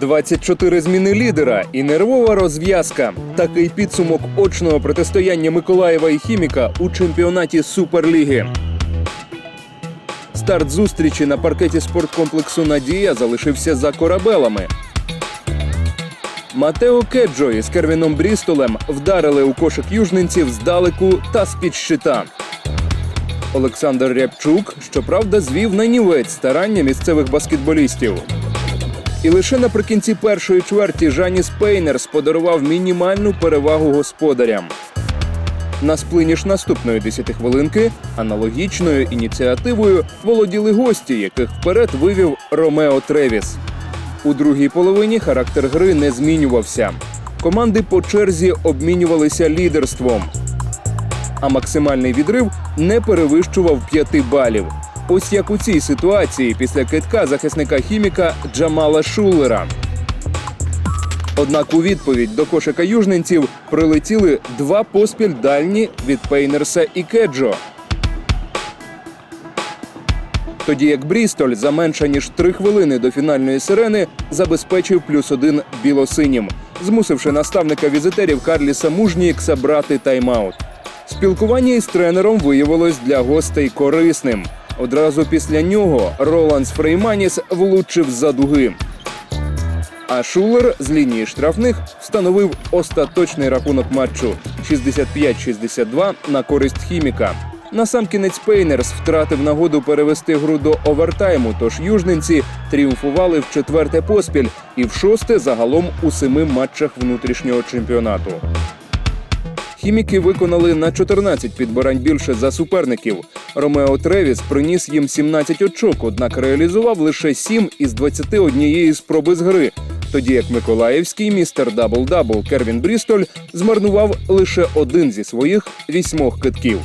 24 зміни лідера і нервова розв'язка. Такий підсумок очного протистояння Миколаєва і Хіміка у чемпіонаті Суперліги. Старт зустрічі на паркеті спорткомплексу Надія залишився за корабелами. Матео Кеджо із Кервіном Брістолем вдарили у кошик южненців здалеку та з-під щита. Олександр Рябчук, щоправда, звів на нівець старання місцевих баскетболістів. І лише наприкінці першої чверті Жаніс Пейнерс подарував мінімальну перевагу господарям. На сплині ж наступної 10 хвилинки аналогічною ініціативою володіли гості, яких вперед вивів Ромео Тревіс. У другій половині характер гри не змінювався. Команди по черзі обмінювалися лідерством, а максимальний відрив не перевищував 5 балів. Ось як у цій ситуації після китка захисника хіміка Джамала Шулера. Однак у відповідь до кошика южненців прилетіли два поспіль дальні від Пейнерса і Кеджо. Тоді як Брістоль за менше ніж три хвилини до фінальної сирени забезпечив плюс один білосинім, змусивши наставника візитерів Карліса Мужнікса брати тайм-аут. Спілкування із тренером виявилось для гостей корисним. Одразу після нього Роланс Фрейманіс влучив за дуги. А Шулер з лінії штрафних встановив остаточний рахунок матчу 65-62 на користь хіміка. Насамкінець Пейнерс втратив нагоду перевести гру до овертайму, тож южненці тріумфували в четверте поспіль і в шосте загалом у семи матчах внутрішнього чемпіонату. Хіміки виконали на 14 підбирань більше за суперників. Ромео Тревіс приніс їм 17 очок, однак реалізував лише 7 із 21 спроби з гри. Тоді як Миколаївський містер Дабл-Дабл Кервін Брістоль змарнував лише один зі своїх вісьмох китків.